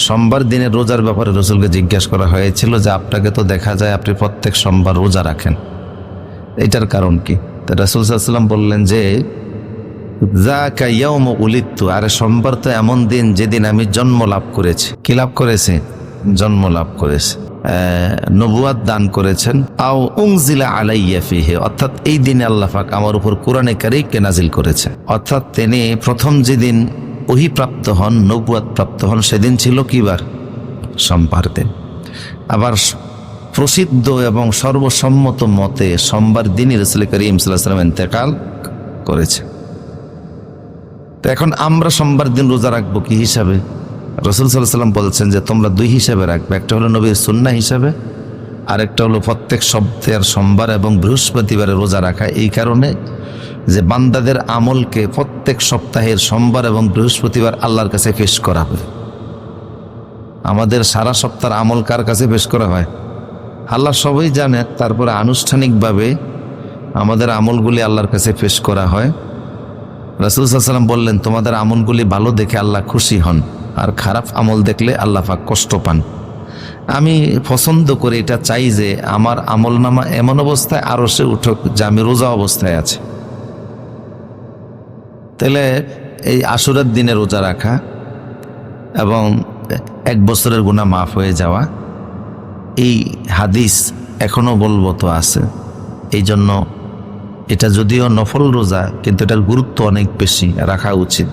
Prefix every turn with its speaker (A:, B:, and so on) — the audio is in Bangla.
A: সোমবার দিনের রোজার ব্যাপারে রসুলকে জিজ্ঞেস করা হয়েছিল যে আপনাকে তো দেখা যায় আপনি প্রত্যেক সোমবার রোজা রাখেন। এটার কারণ কি? তা রাসুল সাল্লাম বললেন যে যা কাইয়াউম উলিত্তু আরে সোমবার তো এমন দিন যেদিন আমি জন্ম লাভ করেছি। কি লাভ করেছি? জন্ম লাভ করেছি। আহ, নবুয়াত দান করেছেন। আও উংজিলা আলাইয়া ফিহে অর্থাৎ এই দিনে আল্লাহ পাক আমার উপর কোরআনে কারিমকে নাজিল করেছে অর্থাৎ তিনি প্রথম যেদিন ওহি প্রাপ্ত হন নবুয়াত প্রাপ্ত হন, সেদিন ছিল কিবার সোমবার আবার প্রসিদ্ধ এবং সর্বসম্মত মতে সোমবার দিনই রসুল করিম সাল্লাম ইন্তেকাল করেছে। তো এখন আমরা সোমবার দিন রোজা রাখব কি হিসাবে? রসুল সাল্লাহ সাল্লাম বলছেন যে, তোমরা দুই হিসাবে রাখবে, একটা হলো নবীর সুন্না হিসাবে, আরেকটা হলো প্রত্যেক সপ্তাহের সোমবার এবং বৃহস্পতিবারে রোজা রাখা। এই কারণে যে বান্দাদের আমলকে প্রত্যেক সপ্তাহের সোমবার এবং বৃহস্পতিবার আল্লাহর কাছে পেশ করা হয়। আমাদের সারা সপ্তাহের আমল কার কাছে পেশ করা হয়? আল্লাহ সবাই জানে, তারপরে আনুষ্ঠানিকভাবে আমাদের আমলগুলি আল্লাহর কাছে পেশ করা হয়। রাসুল সাল্লাম বললেন, তোমাদের আমলগুলি ভালো দেখে আল্লাহ খুশি হন, আর খারাপ আমল দেখলে আল্লাহ পাক কষ্ট পান। আমি পছন্দ করে এটা চাই যে, আমার আমল নামা এমন অবস্থায় আরও সে উঠুক যে আমি রোজা অবস্থায় আছে। তাহলে এই আশুরার দিনে রোজা রাখা এবং এক বছরের গুণা মাফ হয়ে যাওয়া, এই হাদিস এখনও বলবত আছে। এই জন্য এটা যদিও নফল রোজা, কিন্তু এটার গুরুত্ব অনেক বেশি, রাখা উচিত।